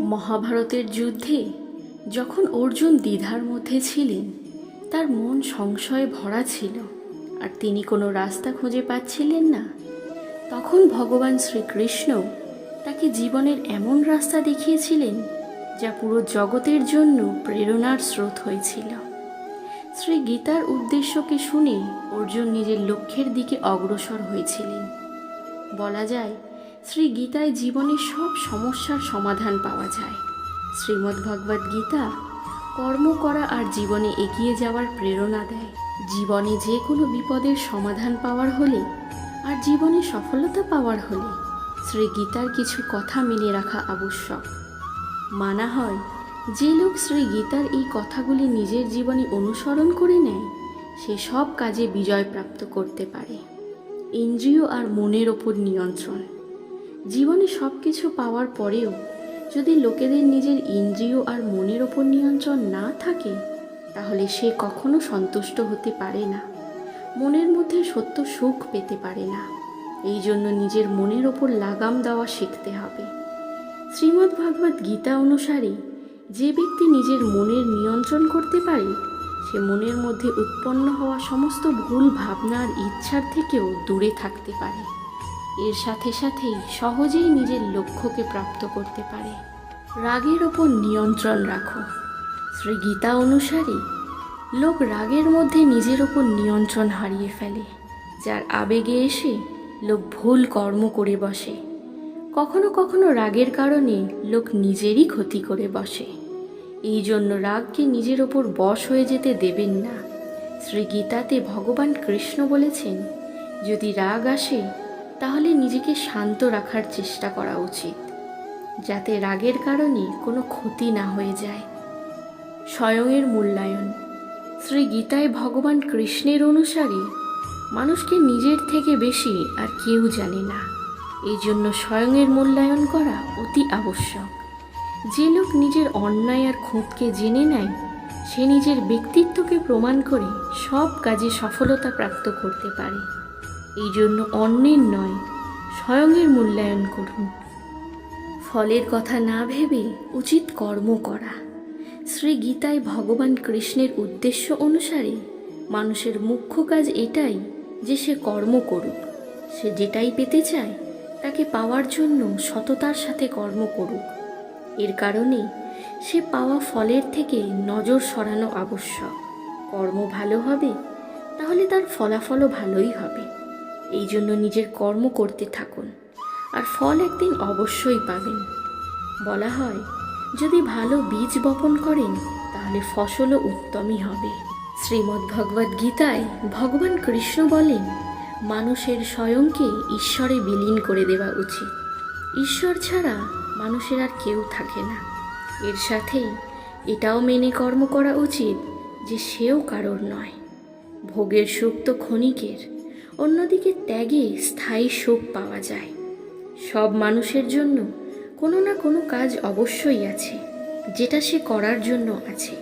মহাভারতের যুদ্ধে যখন অর্জুন দ্বিধার মধ্যে ছিলেন, তার মন সংশয়ে ভরা ছিল, আর তিনি কোনো রাস্তা খুঁজে পাচ্ছিলেন না, তখন ভগবান শ্রীকৃষ্ণ তাকে জীবনের এমন রাস্তা দেখিয়েছিলেন, যা পুরো জগতের জন্য প্রেরণার স্রোত হয়েছিল। শ্রী গীতার উদ্দেশ্যকে শুনে অর্জুন নিজের লক্ষ্যের দিকে অগ্রসর হয়েছিলেন। বলা যায় শ্রী গীতায় জীবনের সব সমস্যার সমাধান পাওয়া যায়। শ্রীমদ্ ভগবদ গীতা কর্ম করা আর জীবনে এগিয়ে যাওয়ার প্রেরণা দেয়। জীবনে যে কোনো বিপদের সমাধান পাওয়ার হলে আর জীবনে সফলতা পাওয়ার হলে শ্রী গীতার কিছু কথা মেনে রাখা আবশ্যক। মানা হয়, যে লোক শ্রী গীতার এই কথাগুলি নিজের জীবনে অনুসরণ করে নেয়, সে সব কাজে বিজয় প্রাপ্ত করতে পারে। ইন্দ্রিয় আর মনের ওপর নিয়ন্ত্রণ। জীবনে সব কিছু পাওয়ার পরেও যদি লোকেদের নিজের ইন্দ্রিয় আর মনের ওপর নিয়ন্ত্রণ না থাকে, তাহলে সে কখনো সন্তুষ্ট হতে পারে না। মনের মধ্যে সত্য সুখ পেতে পারে না। এই জন্য নিজের মনের ওপর লাগাম দেওয়া শিখতে হবে। শ্রীমদ্ ভাগবত গীতা অনুসারে যে ব্যক্তি নিজের মনের নিয়ন্ত্রণ করতে পারে, সে মনের মধ্যে উৎপন্ন হওয়া সমস্ত ভুল ভাবনার ইচ্ছার থেকেও দূরে থাকতে পারে। এর সাথে সাথেই সহজেই নিজের লক্ষ্যকে প্রাপ্ত করতে পারে। রাগের ওপর নিয়ন্ত্রণ রাখো। শ্রী গীতা অনুসারে, লোক রাগের মধ্যে নিজের ওপর নিয়ন্ত্রণ হারিয়ে ফেলে। যার আবেগে এসে লোক ভুল কর্ম করে বসে। কখনো কখনো রাগের কারণে লোক নিজেরই ক্ষতি করে বসে। এই জন্য রাগকে নিজের ওপর বশ হয়ে যেতে দেবেন না। শ্রী গীতাতে ভগবান কৃষ্ণ বলেছেন, যদি রাগ আসে তাহলে নিজেকে শান্ত রাখার চেষ্টা করা উচিত, যাতে রাগের কারণে কোনো ক্ষতি না হয়ে যায়। স্বয়ংয়ের মূল্যায়ন। শ্রী গীতায় ভগবান কৃষ্ণের অনুসারে মানুষকে নিজের থেকে বেশি আর কেউ জানে না। এই জন্য স্বয়ংয়ের মূল্যায়ন করা অতি আবশ্যক। যে লোক নিজের অন্যায় আর খুঁতকে জেনে নেয়, সে নিজের ব্যক্তিত্বকে প্রমাণ করে সব কাজে সফলতা প্রাপ্ত করতে পারে। এই জন্য অন্যের নয় স্বয়ংয়ের মূল্যায়ন করুন। ফলের কথা না ভেবে উচিত কর্ম করা। শ্রী গীতায় ভগবান কৃষ্ণের উদ্দেশ্য অনুসারে মানুষের মুখ্য কাজ এটাই যে সে কর্ম করুক। সে যেটাই পেতে চায়, তাকে পাওয়ার জন্য সততার সাথে কর্ম করুক। এর কারণে সে পাওয়া ফলের থেকে নজর সরানো আবশ্যক। কর্ম ভালো হবে, তাহলে তার ফলাফলও ভালোই হবে। এই জন্য নিজের কর্ম করতে থাকুন, আর ফল একদিন অবশ্যই পাবেন। বলা হয়, যদি ভালো বীজ বপন করেন, তাহলে ফসলও উত্তমই হবে। শ্রীমদ্ গীতায় ভগবান কৃষ্ণ বলেন, মানুষের স্বয়ংকে ঈশ্বরে বিলীন করে দেওয়া উচিত। ঈশ্বর ছাড়া মানুষের আর কেউ থাকে না। এর সাথেই এটাও মেনে কর্ম করা উচিত যে সেও কারোর নয়। ভোগের সুখ তো ক্ষণিকের অন্যদিকে ত্যাগে স্থায়ী সুখ পাওয়া যায়। সব মানুষের জন্য কোনো না কোনো কাজ অবশ্যই আছে, যেটা সে করার জন্য আছে।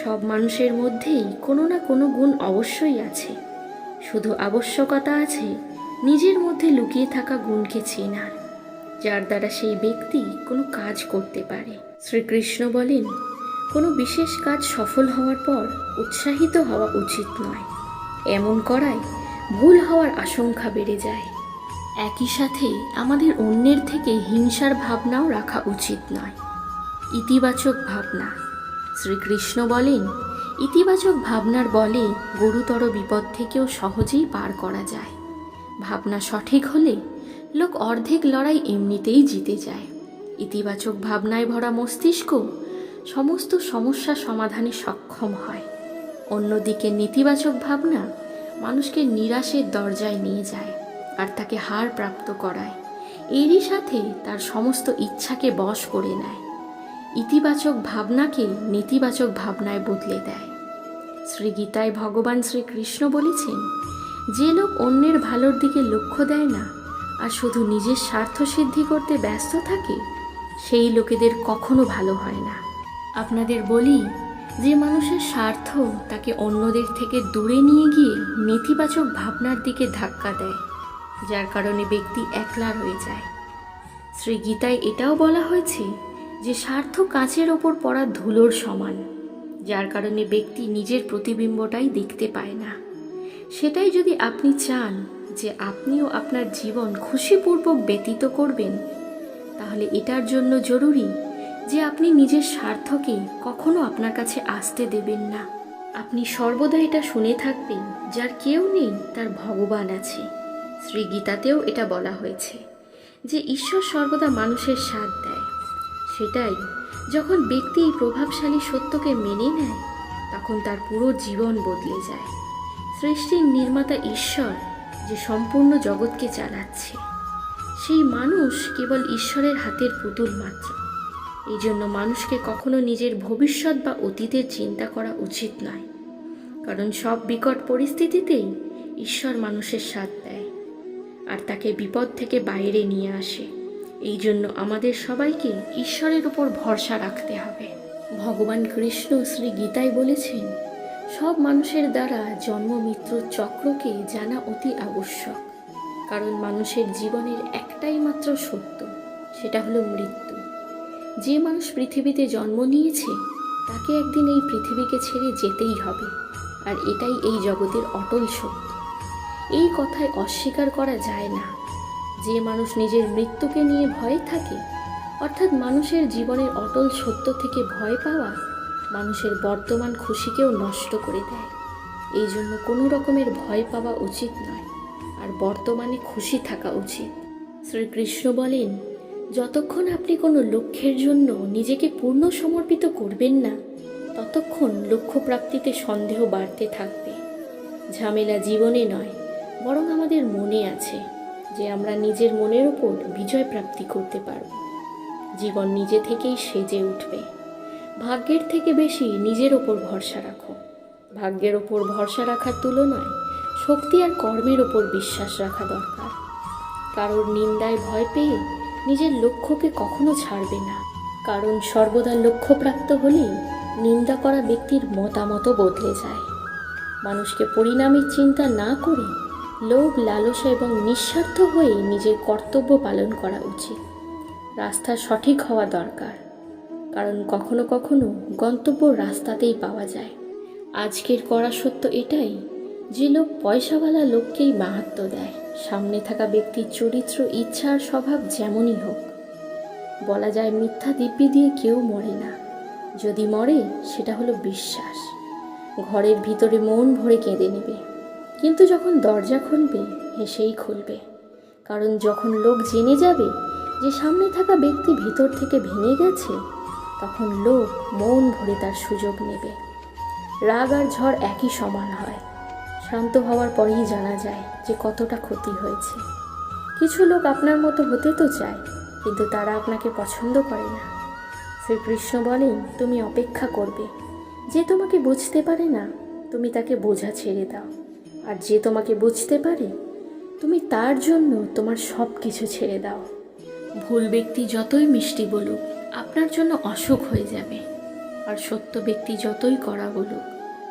সব মানুষের মধ্যেই কোনো না কোনো গুণ অবশ্যই আছে। শুধু আবশ্যকতা আছে, নিজের মধ্যে লুকিয়ে থাকা গুণকে চেনার যার দ্বারা সেই ব্যক্তি কোনো কাজ করতে পারে। শ্রীকৃষ্ণ বলেন, কোনো বিশেষ কাজ সফল হওয়ার পর উৎসাহিত হওয়া উচিত নয়। এমন করায় ভুল হওয়ার আশঙ্কা বেড়ে যায়। একই সাথে আমাদের অন্যের থেকে হিংসার ভাবনাও রাখা উচিত নয়। ইতিবাচক ভাবনা। শ্রীকৃষ্ণ বলেন, ইতিবাচক ভাবনার বলে গুরুতর বিপদ থেকেও সহজেই পার করা যায়। ভাবনা সঠিক হলে লোক অর্ধেক লড়াই এমনিতেই জিতে যায়। ইতিবাচক ভাবনায় ভরা মস্তিষ্ক সমস্ত সমস্যা সমাধানে সক্ষম হয়। অন্যদিকে নেতিবাচক ভাবনা মানুষকে নিরাশের দরজায় নিয়ে যায় আর তাকে হার প্রাপ্ত করায়। এরই সাথে তার সমস্ত ইচ্ছাকে বশ করে নেয়। ইতিবাচক ভাবনাকে নেতিবাচক ভাবনায় বদলে দেয়। শ্রী গীতায় ভগবান শ্রীকৃষ্ণ বলেছেন, যে লোক অন্যের ভালোর দিকে লক্ষ্য দেয় না আর শুধু নিজের স্বার্থ সিদ্ধি করতে ব্যস্ত থাকে, সেই লোকেদের কখনো ভালো হয় না। আপনাদের বলি যে মানুষের স্বার্থ তাকে অন্যদের থেকে দূরে নিয়ে গিয়ে নেতিবাচক ভাবনার দিকে ধাক্কা দেয়, যার কারণে ব্যক্তি একলা রয়ে যায়। শ্রী গীতায় এটাও বলা হয়েছে যে স্বার্থ কাঁচের ওপর পড়া ধুলোর সমান, যার কারণে ব্যক্তি নিজের প্রতিবিম্বটাই দেখতে পায় না। সেটাই যদি আপনি চান যে আপনিও আপনার জীবন খুশিপূর্বক ব্যতীত করবেন, তাহলে এটার জন্য জরুরি যে আপনি নিজের স্বার্থকে কখনো আপনার কাছে আসতে দেবেন না। আপনি সর্বদা এটা শুনে থাকবেন, যার কেউ নেই, তার ভগবান আছে। শ্রী গীতাতেও এটা বলা হয়েছে যে ঈশ্বর সর্বদা মানুষের সাথ দেয়। সেটাই, যখন ব্যক্তি এই প্রভাবশালী সত্যকে মেনে নেয়, তখন তার পুরো জীবন বদলে যায়। সৃষ্টির নির্মাতা ঈশ্বর যে সম্পূর্ণ জগৎকে চালাচ্ছে। সেই মানুষ কেবল ঈশ্বরের হাতের পুতুল মাত্র। এই জন্য মানুষকে কখনো নিজের ভবিষ্যৎ বা অতীতের চিন্তা করা উচিত নয়। কারণ সব বিকট পরিস্থিতিতেই ঈশ্বর মানুষের সাথ দেয় আর তাকে বিপদ থেকে বাইরে নিয়ে আসে। এই জন্য আমাদের সবাইকে ঈশ্বরের উপর ভরসা রাখতে হবে। ভগবান কৃষ্ণ শ্রী গীতায় বলেছেন, সব মানুষের দ্বারা জন্ম মৃত্যুর চক্রকে জানা অতি আবশ্যক। কারণ মানুষের জীবনের একটাই মাত্র সত্য, সেটা হলো মৃত্যু। যে মানুষ পৃথিবীতে জন্ম নিয়েছে, তাকে একদিন এই পৃথিবীকে ছেড়ে যেতেই হবে। আর এটাই এই জগতের অটল সত্য। এই কথায় অস্বীকার করা যায় না। যে মানুষ নিজের মৃত্যুকে নিয়ে ভয় থাকে, অর্থাৎ মানুষের জীবনের অটল সত্য থেকে ভয় পাওয়া, মানুষের বর্তমান খুশিকেও নষ্ট করে দেয়। এই জন্য কোনো রকমের ভয় পাওয়া উচিত নয়, আর বর্তমানে খুশি থাকা উচিত। শ্রীকৃষ্ণ বলেন যতক্ষণ আপনি কোনো লক্ষ্যের জন্য নিজেকে পূর্ণ সমর্পিত করবেন না, ততক্ষণ লক্ষ্য প্রাপ্তিতে সন্দেহ বাড়তে থাকবে। ঝামেলা জীবনে নয়, বরং আমাদের মনে আছে যে আমরা নিজের মনের ওপর বিজয় প্রাপ্তি করতে পারব। জীবন নিজে থেকেই সেজে উঠবে। ভাগ্যের থেকে বেশি নিজের ওপর ভরসা রাখো। ভাগ্যের ওপর ভরসা রাখার তুলনায় শক্তি আর কর্মের ওপর বিশ্বাস রাখা দরকার। কারোর নিন্দায় ভয় পেয়ে নিজের লক্ষ্যকে কখনো ছাড়বে না। কারণ সর্বদা লক্ষ্যপ্রাপ্ত হলেই নিন্দা করা ব্যক্তির মতামতও বদলে যায়। মানুষকে পরিণামের চিন্তা না করে লোভ, লালসা এবং নিঃস্বার্থ হয়ে নিজের কর্তব্য পালন করা উচিত। রাস্তা সঠিক হওয়া দরকার। কারণ কখনো কখনো গন্তব্য রাস্তাতেই পাওয়া যায়। আজকের করা সত্য এটাই যে লোক পয়সাওয়ালা লোককেই মাহাত্ম দেয়। সামনে থাকা ব্যক্তির চরিত্র, ইচ্ছা আর স্বভাব যেমনই হোক, বলা যায় মিথ্যা দিব্যি দিয়ে কেউ মরে না। যদি মরে, সেটা হলো বিশ্বাস। ঘরের ভিতরে মন ভরে কেঁদে নেবে। কিন্তু যখন দরজা খুলবে, হেসেই খুলবে। কারণ যখন লোক জেনে যাবে যে সামনে থাকা ব্যক্তি ভিতর থেকে ভেঙে গেছে, তখন লোক মন ভরে তার সুযোগ নেবে। রাগ আর ঝড় একই সমান হয়। শান্ত হওয়ার পরেই জানা যায় যে কতটা ক্ষতি হয়েছে। কিছু লোক আপনার মতো হতে তো চায়, কিন্তু তারা আপনাকে পছন্দ করে না। শ্রীকৃষ্ণ বলেন, তুমি অপেক্ষা করবে। যে তোমাকে বুঝতে পারে না, তুমি তাকে বোঝা ছেড়ে দাও। আর যে তোমাকে বুঝতে পারে, তুমি তার জন্য তোমার সব কিছু ছেড়ে দাও। ভুল ব্যক্তি যতই মিষ্টি বলুক, আপনার জন্য অসুখ হয়ে যাবে। আর সত্য ব্যক্তি যতই করা বলুক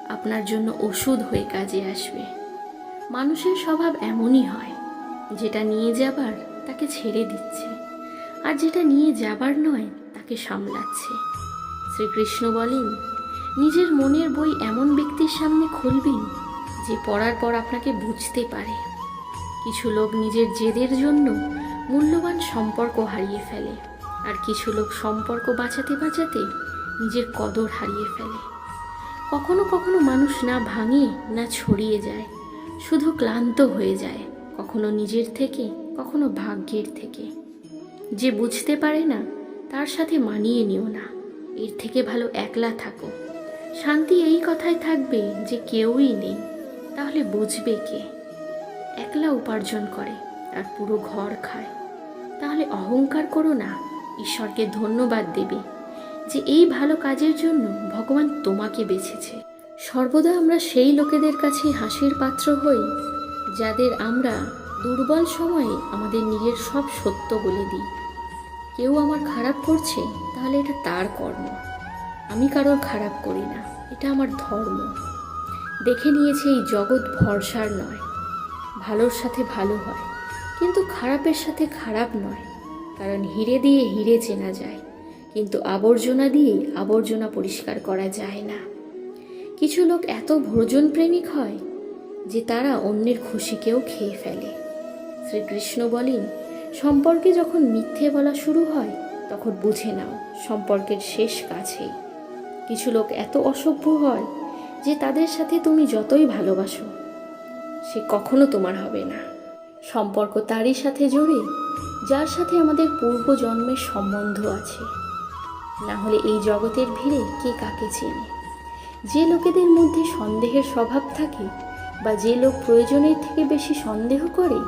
আপনার জন্য ওষুধ হয়ে কাজে আসবে। মানুষের স্বভাব এমনই হয়, যেটা নিয়ে যাবার তাকে ছেড়ে দিচ্ছে, আর যেটা নিয়ে যাবার নয়, তাকে সামলাচ্ছে। শ্রীকৃষ্ণ বলেন, নিজের মনের বই এমন ব্যক্তির সামনে খুলবেন, যে পড়ার পর আপনাকে বুঝতে পারে। কিছু লোক নিজের জেদের জন্য মূল্যবান সম্পর্ক হারিয়ে ফেলে, আর কিছু লোক সম্পর্ক বাঁচাতে বাঁচাতে নিজের কদর হারিয়ে ফেলে। কখনো কখনো মানুষ না ভাঙে, না ছড়িয়ে যায়। শুধু ক্লান্ত হয়ে যায়, কখনো নিজের থেকে, কখনো ভাগ্যের থেকে। যে বুঝতে পারে না, তার সাথে মানিয়ে নিও না। এর থেকে ভালো একলা থাকো। শান্তি এই কথায় থাকবে যে কেউই নেই, তাহলে বুঝবে কে? একলা উপার্জন করে, আর পুরো ঘর খায়। তাহলে অহংকার করো না, ঈশ্বরকে ধন্যবাদ দেবে। যে এই ভালো কাজের জন্য ভগবান তোমাকে বেছেছে। সর্বদা আমরা সেই লোকেদের কাছে হাসির পাত্র হই, যাদের আমরা দুর্বল সময়ে আমাদের নিজের সব সত্য বলে দিই। কেউ আমার খারাপ করছে, তাহলে এটা তার কর্ম। আমি কারোর খারাপ করি না, এটা আমার ধর্ম। দেখে নিয়েছে এই জগৎ ভরসার নয়। ভালোর সাথে ভালো হয়, কিন্তু খারাপের সাথে খারাপ নয়। কারণ হিরে দিয়ে হিরে চেনা যায়। কিন্তু আবর্জনা দিয়ে আবর্জনা পরিষ্কার করা যায় না। কিছু লোক এত ভোজন প্রেমিক হয় যে তারা অন্যের খুশিকেও খেয়ে ফেলে। শ্রীকৃষ্ণ বলেন, সম্পর্কে যখন মিথ্যে বলা শুরু হয়, তখন বুঝে নাও সম্পর্কের শেষ কাছেই। কিছু লোক এত অসভ্য হয় যে তাদের সাথে তুমি যতই ভালোবাসো, সে কখনো তোমার হবে না। সম্পর্ক তারই সাথে জড়ে, যার সাথে আমাদের পূর্বজন্মের সম্বন্ধ আছে। না হলে এই জগতের ভিড়ে কে কাকে চেনে? যে লোকেদের মধ্যে সন্দেহের স্বভাব থাকে বা যে লোক প্রয়োজনের থেকে বেশি সন্দেহ করে,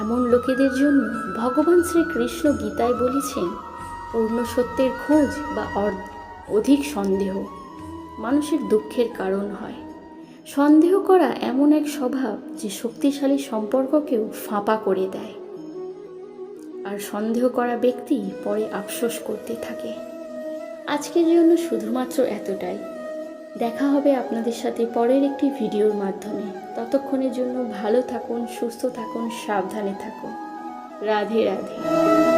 এমন লোকেদের জন্য ভগবান শ্রীকৃষ্ণ গীতায় বলেছেন, পূর্ণ সত্যের খোঁজ বা অধিক সন্দেহ মানুষের দুঃখের কারণ হয়। সন্দেহ করা এমন এক স্বভাব যে শক্তিশালী সম্পর্ককেও ফাঁপা করে দেয়। আর সন্দেহ করা ব্যক্তি পরে আফসোস করতে থাকে। আজকের জন্য শুধুমাত্র এতটাই। দেখা হবে আপনাদের সাথে পরের একটি ভিডিওর মাধ্যমে। ততক্ষণের জন্য ভালো থাকুন, সুস্থ থাকুন, সাবধানে থাকুন। রাধে রাধে।